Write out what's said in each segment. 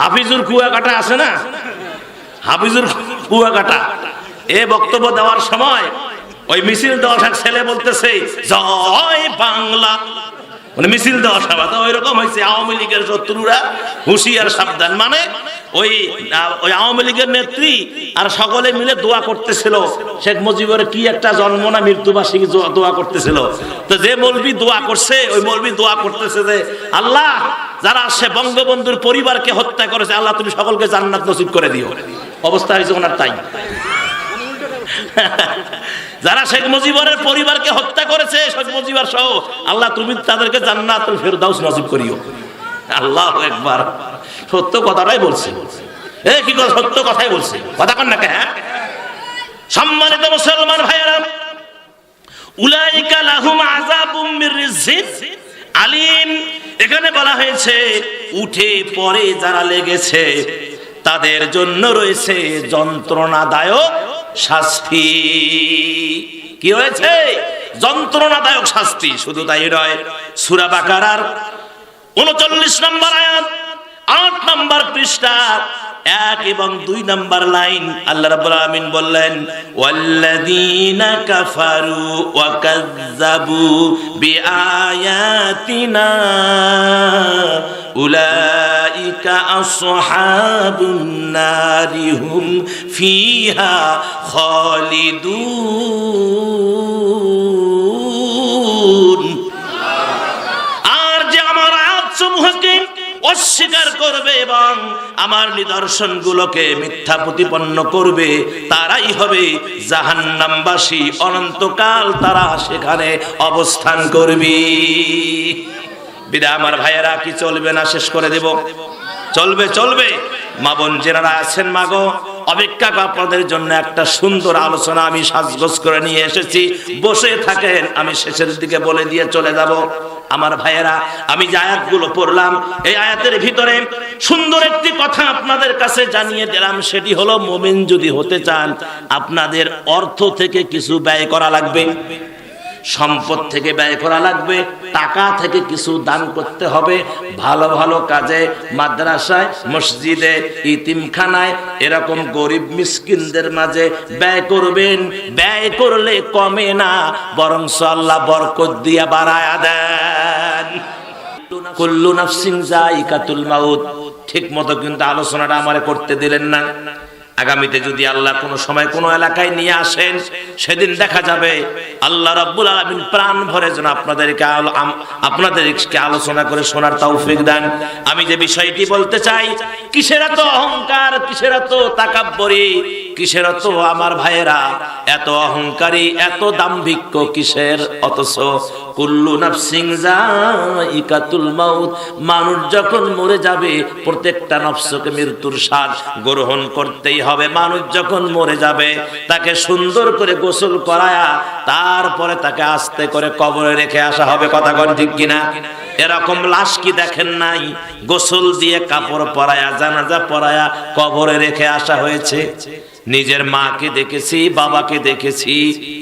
হাফিজুর কুয়াকাটা আছে না? হাফিজুর কুয়াকাটা। এ বক্তব্য দেওয়ার সময় ওই মিছিল দেওয়া ছেলে বলতেছে, জয় বাংলা। মানে মিছিল দেওয়া সভা তো ওই রকম হয়েছে, আওয়ামী লীগের শত্রুরা হুঁশিয়ার সাবধান। মানে ওই ওই আওয়ামী লীগের নেত্রী আর সকলে মিলে দোয়া করতেছিল, শেখ মুজিবের কি একটা জন্ম না মৃত্যুবার্ষিকী দোয়া করতেছিল। তো যে মৌলবি দোয়া করছে, ওই মৌলবি দোয়া করতেছে যে, আল্লাহ যারা সে বঙ্গবন্ধুর পরিবারকে হত্যা করেছে, আল্লাহ তুমি সকলকে জান্নাত নসিব করে দিও। অবস্থা হয়েছে ওনার তাই। যারা শেখ মুজিবরের পরিবারকে হত্যা করেছে, শেখ মুজিবর সহ, আল্লাহ তুমি তাদেরকে জান্নাত ফেরদাউস নসিব করিও। আল্লাহ একবার সত্য কথাটাই বলছে। এ কি কথা? সত্য কথাই বলছে। কথা কন না হ্যাঁ? সম্মানিত মুসলমান ভাইয়েরা, উলাইকা লাহুম আযাবুম মির রিজিন আলিম, এখানে বলা হয়েছে, উঠে পরে যারা লেগেছে, তাদের জন্য রয়েছে যন্ত্রণাদায়ক শাস্তি। কি হয়েছে? যন্ত্রণাদায়ক শাস্তি, শুধু তাই নয়, সুরা বাকারার উনচল্লিশ নম্বর আয়াত। আট নম্বর পৃষ্ঠা, এক এবং দুই নম্বর লাইন। আল্লাহ রাব্বুল আলামিন বললেন, ওয়াল্লাযীনা কাফারু ওয়া কাযযাবু বিআয়াতিনা, উলাইকা আসহাবুন নারি হুম ফিহা খালিদুন। অস্বীকার করবে এবং আমার নিদর্শনগুলোকে মিথ্যা প্রতিপন্ন করবে, তারাই হবে জাহান্নামবাসী। অনন্তকাল তারা সেখানে অবস্থান করবে। বিদা আমার ভাইয়েরা, কি চলবে না শেষ করে দেব? চলবে চলবে। মা বোন যেনারা আছেন মাগো অপেক্ষা আপনাদের জন্য একটা সুন্দর আলোচনা আমি সাজগোজ করে নিয়ে এসেছি। বসে থাকেন, আমি শেষের দিকে বলে দিয়ে চলে যাব। আমার ভাইয়েরা, আমি যে আয়াতগুলো পড়লাম, এই আয়াতের ভিতরে সুন্দর একটি কথা আপনাদের কাছে জানিয়ে দিলাম, সেটি হলো মোমিন যদি হতে চান, আপনাদের অর্থ থেকে কিছু ব্যয় করা লাগবে, সম্পদ থেকে ব্যয় করা লাগবে, টাকা থেকে কিছু দান করতে হবে, ভালো ভালো কাজে, মাদ্রাসায়, মসজিদে, ইতিমখানায়, এরকম গরিব মিসকিনদের মাঝে ব্যয় করবেন, ব্যয় করলে কমে না বরং আল্লাহ বরকত দিয়া বাড়ায়া দেন। কুল্লু নাফসিন যায়িকাতুল মাউত। ঠিক মতো কিন্তু আলোচনাটা আমারে করতে দিলেন না। আগামীতে যদি আল্লাহ কোনো সময় কোনো এলাকায় নিয়ে আসেন, সেদিন দেখা যাবে আল্লাহ রাব্বুল প্রাণ ভরে যেন আপনাদেরকে আপনাদেরকে আলোচনা করে শোনার তৌফিক দেন। আমি যে বিষয়টি বলতে চাই, কিসের এত অহংকার, কিসের এত তাকাব্বরি কিসের অত আমার ভাইয়েরা? এত অহংকারী, এত দাম্ভিক্য কিসের? অথচ কুল্লু নাফসিং যায়িকাতুল মাউত, মানুষ যখন মরে যাবে, প্রত্যেকটা নফসকে মৃত্যুর স্বাদ গ্রহণ করতেই হবে। মানুষ যখন মরে যাবে, তাকে সুন্দর করে গোসল করায়া, তারপরে তাকে আস্তে করে কবরে রেখে আসা হবে। কথা ঠিক কিনা? এরকম লাশ কি দেখেন নাই? গোসল দিয়ে কাপড় পরায়া, জানাজা পরায়া কবরে রেখে আসা হয়েছে। নিজের মাকে দেখেছি, বাবাকে দেখেছি,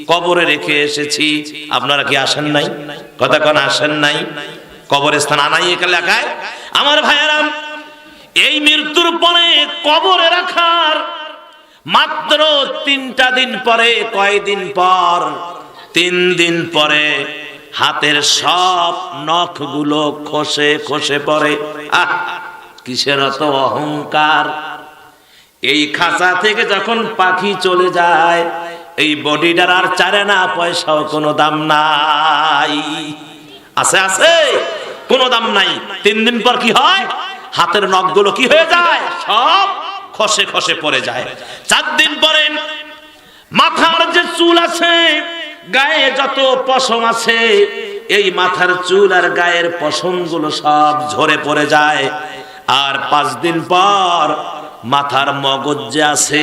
কবরে রেখে এসেছি। আপনারা কি আসেন নাই? কোন, আসেন নাই? কবরস্থান আনাই এলাকায় আমার ভাইয়েরাম এই মৃত্যুর পরে কবরে রাখার মাত্র তিনটা দিন পরে, কয়দিন পর? তিন দিন পরে হাতের সব নখগুলো খসে খসে পড়ে। আহ, কিসের অত অহংকার? এই খাঁচা থেকে যখন পাখি চলে যায়, এই বডিটার আর চারে না পয়সাও কোনো দাম নাই। আছে আছে, কোনো দাম নাই। তিন দিন পর কি হয়? হাতের নখগুলো কি হয়ে যায়? সব খসে খসে পড়ে যায়। চার দিন পরে মাথার যে চুল আছে গায়ে যত পশম আছে, এই মাথার চুল আর গায়ের পশমগুলো সব ঝরে পড়ে যায়। আর পাঁচ দিন পর মাথার মগজ যে আছে,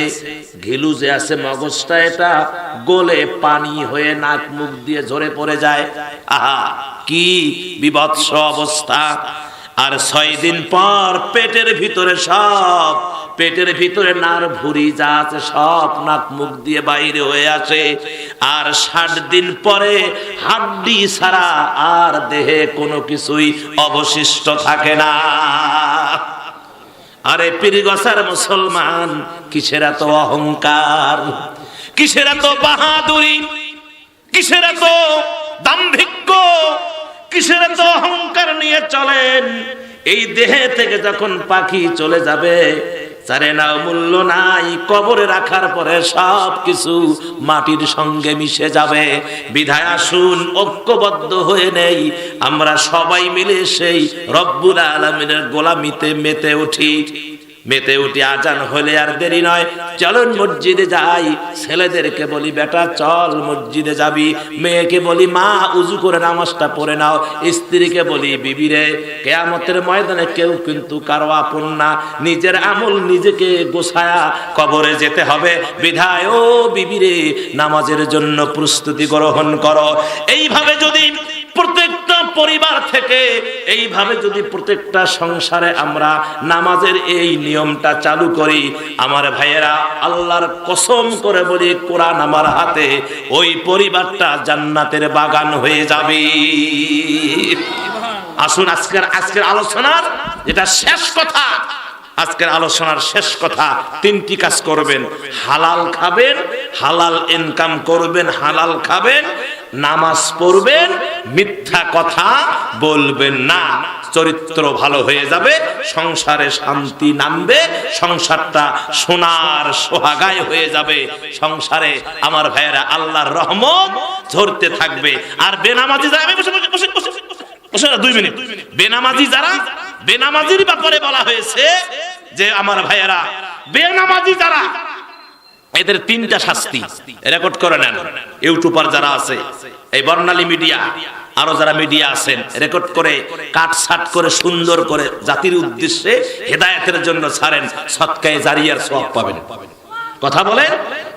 ঘিলু যে আছে, মগজটা এটা গোলে পানি হয়ে নাক মুখ দিয়ে ঝরে পড়ে যায়। আহা, কি বিভৎস অবস্থা। আর ছয় দিন পর পেটের ভিতরে সব পেটের ভিতরে নার ভুরি যা আছে সব নাক মুখ দিয়ে বাইরে হয়ে আসে। আর ষাট দিন পরে হাড্ডি ছাড়া আর দেহে কোনো কিছুই অবশিষ্ট থাকে না। আরে পীরগসার মুসলমান, কিসের এত অহংকার? কিসের এত বাহাদুরি? কিসের এত দাম্ভিক্য? কিসের এত অহংকার নিয়ে চলেন? এই দেহে থেকে যখন পাখি চলে যাবে চারে না মূল্য নাই, কবরে রাখার পরে সব কিছু মাটির সঙ্গে মিশে যাবে। বিধায় আসুন, ঐক্যবদ্ধ হয়ে নেই। আমরা সবাই মিলে সেই রব্বুল আলমিনের গোলামিতে মেতে উঠি। মেতে উঠি আজান হলে আর দেরি নয়। চলুন মসজিদে যাই। ছেলেদেরকে বলি, বেটা, চল মসজিদে যাবি। মেয়েকে বলি, মা, উজু করে নামাজটা পড়ে নাও। স্ত্রীকে বলি বিবিরে কেয়ামতের ময়দানে কেউ কিন্তু কারও আপন না। নিজের আমল নিজেকে গোছায়া কবরে যেতে হবে। বিধায়, ও বিবিরে নামাজের জন্য প্রস্তুতি গ্রহণ করো। এইভাবে যদি প্রত্যেকটা পরিবার থেকে। এইভাবে যদি প্রত্যেকটা সংসারে আমরা নামাজের এই নিয়মটা চালু করি, আমার ভাইয়েরা, আল্লাহর কসম করে বলি, কোরআন আমার হাতে, ওই পরিবারটা জান্নাতের বাগান হয়ে যাবে। আসুন, আজকের আজকের আলোচনার যেটা শেষ কথা, আজকের আলোচনার শেষ কথা, তিনটি কাজ করবেন। হালাল খাবেন, হালাল ইনকাম করবেন, হালাল খাবেন নামাজ পড়বেন, মিথ্যা কথা বলবেন না। চরিত্র ভালো হয়ে যাবে, সংসারে শান্তি নামবে, সংসারটা সোনার সোহাগায় হয়ে যাবে। সংসারে আমার ভাইয়েরা আল্লাহর রহমত ঝরতে থাকবে। আর বেনামাজি যারা বসে বসে বসে বসে বসে দুই মিনিট। বেনামাজি যারা বেনামাজির ব্যাপারে বলা হয়েছে যে আমার ভাইয়েরা, বেনামাজি যারা এদের তিনটা শাস্তি। রেকর্ড করে নেন। ইউটিউবার যারা আছে, এই বর্ণালী মিডিয়া আরও যারা মিডিয়া আছেন রেকর্ড করে কাট সাট করে, সুন্দর করে জাতির উদ্দেশ্যে হেদায়েতের জন্য ছাড়েন, সৎকায় জারিয়ার সব পাবেন। কথা বলেন?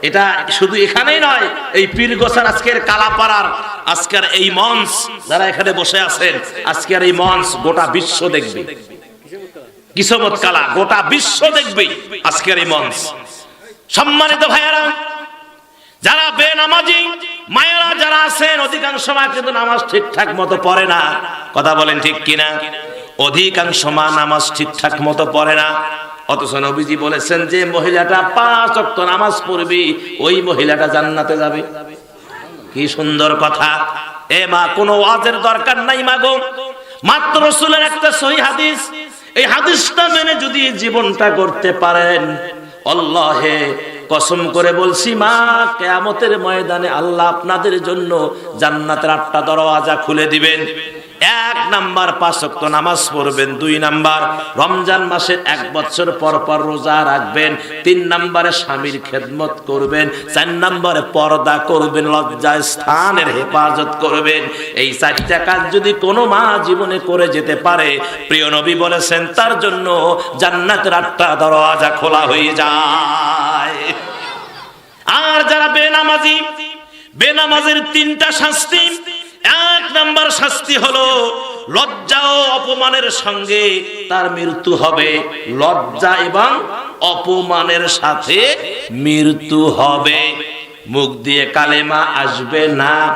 এটা শুধু এখানেই নয়, এই পীর গোসার আজকের কালাপাড়ার, আজকের এই মঞ্চ, যারা এখানে বসে আছেন, আজকের এই মঞ্চ গোটা বিশ্ব দেখবে। কিসমত কালা, গোটা বিশ্ব দেখবে আজকের এই মঞ্চ। সম্মানিত ভাইয়েরা, যারা বেনামাজি, মায়েরা যারা আছেন, অধিকাংশ মা কিন্তু নামাজ ঠিকঠাক মতো পড়ে না। কথা বলেন ঠিক কিনা? অধিকাংশ মা নামাজ ঠিকঠাক মতো পড়ে না। অথচ নবীজি বলেছেন যে মহিলাটা পাঁচ অক্ত নামাজ পড়বি, ওই মহিলাটা জান্নাতে যাবে। কি সুন্দর কথা। এ মা, কোনো ওয়াজের দরকার নাই মাগো মাত্র রসুলের একটা সহি হাদিস। এই হাদিসটা মেনে যদি জীবনটা করতে পারেন আল্লাহে কসম করে বলছি, মা, কেয়ামতের ময়দানে আল্লাহ আপনাদের জন্য জান্নাতের আটটা দরওয়াজা খুলে দিবেন। এক নাম্বার পাঁচ ওয়াক্ত নামাজ পড়বেন, দুই নাম্বার রমজান মাসের এক বছর পর পর রোজা রাখবেন, তিন নাম্বারে স্বামীর খেদমত করবেন, চার নাম্বারে পর্দা করবেন লজ্জা স্থানের হেফাজত করবেন। এই চারটা কাজ যদি কোনো মা জীবনে করে যেতে পারে, প্রিয় নবী বলেছেন, তার জন্য জান্নাতের আটটা দরওয়াজা খোলা হয়ে যায়। আর যারা বেনামাজি, বেনামাজের তিনটা শাস্তি এক নাম্বার শাস্তি হলো লজ্জা ও অপমানের সঙ্গে তার মৃত্যু হবে। লজ্জা এবং অপমানের সাথে মৃত্যু হবে। মুখ দিয়ে কালেমা আসবে না।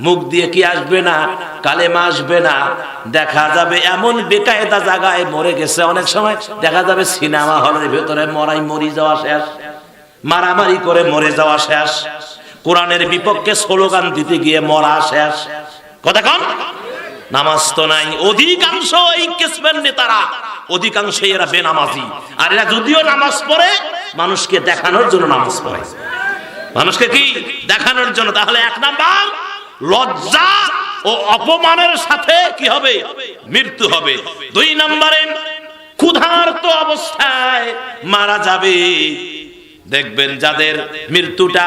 মুখ দিয়ে কি আসবে না? কালেমা আসবে না। দেখা যাবে এমন বেকায়দা জায়গায় মরে গেছে। অনেক সময় দেখা যাবে সিনেমা হলের ভেতরে মরাই মরি যাওয়া শেষ। মারামারি করে মরে যাওয়া শেষ। কোরআনের বিপক্ষে স্লোগান দিতে গিয়ে মরা শেষ। কথা কন নামাজ তো নাই। অধিকাংশ এই কিসমের নেতারা অধিকাংশ এরা বেনামাজি। আর এরা যদিও নামাজ পড়ে, মানুষকে দেখানোর জন্য নামাজ পড়ে। মানুষকে কি? দেখানোর জন্য। তাহলে এক নাম্বার, লজ্জা ও অপমানের সাথে কি হবে? মৃত্যু হবে। দুই নম্বরে, ক্ষুধার্ত অবস্থায় মারা যাবে। দেখবেন যাদের মৃত্যুটা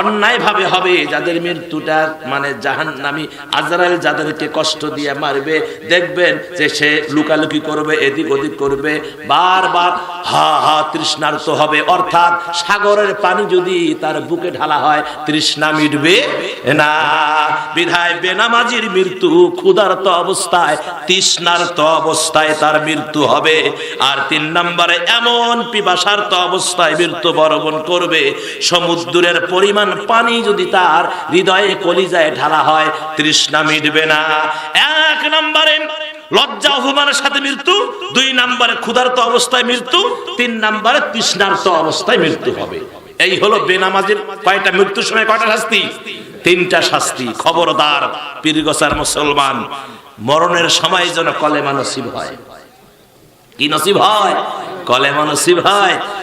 অন্যায় ভাবে হবে, যাদের মৃত্যুটা মানে জাহান্নামী আজরাইল যাদেরকে কষ্ট দিয়ে মারবে, দেখবেন যে সে লুকালুকি করবে, এদিক ওদিক করবে, বারবার হা হা তৃষ্ণার্ত হবে। অর্থাৎ সাগরের পানি যদি তার বুকে ঢালা হয়, তৃষ্ণা মিটবে না। বিধায় বেনামাজির মৃত্যু ক্ষুধার্ত অবস্থায়, তৃষ্ণার্ত অবস্থায় তার মৃত্যু হবে। আর তিন নম্বরে এমন পিপাসার্ত অবস্থায় মৃত্যু বরণ করবে। সমুদ্রের পরিমাণ পানি যদি তার হৃদয়ে কলিজায় ঢালা হয়, তৃষ্ণা মিটবে না। এক নম্বরে লজ্জা অপমানের সাথে মৃত্যু। দুই নম্বরে ক্ষুধার্ত অবস্থায় মৃত্যু। তিন নম্বরে তৃষ্ণার্ত অবস্থায় মৃত্যু হবে। এই হলো বেনামাজের কয়টা মৃত্যুর সময়, কয়টা শাস্তি? তিনটা শাস্তি। খবরদার, পীরগসার মুসলমান, মরণের সময় যেন কলেমা নসিব হয়। কি নসিব হয়? কলেমা নসিব হয়।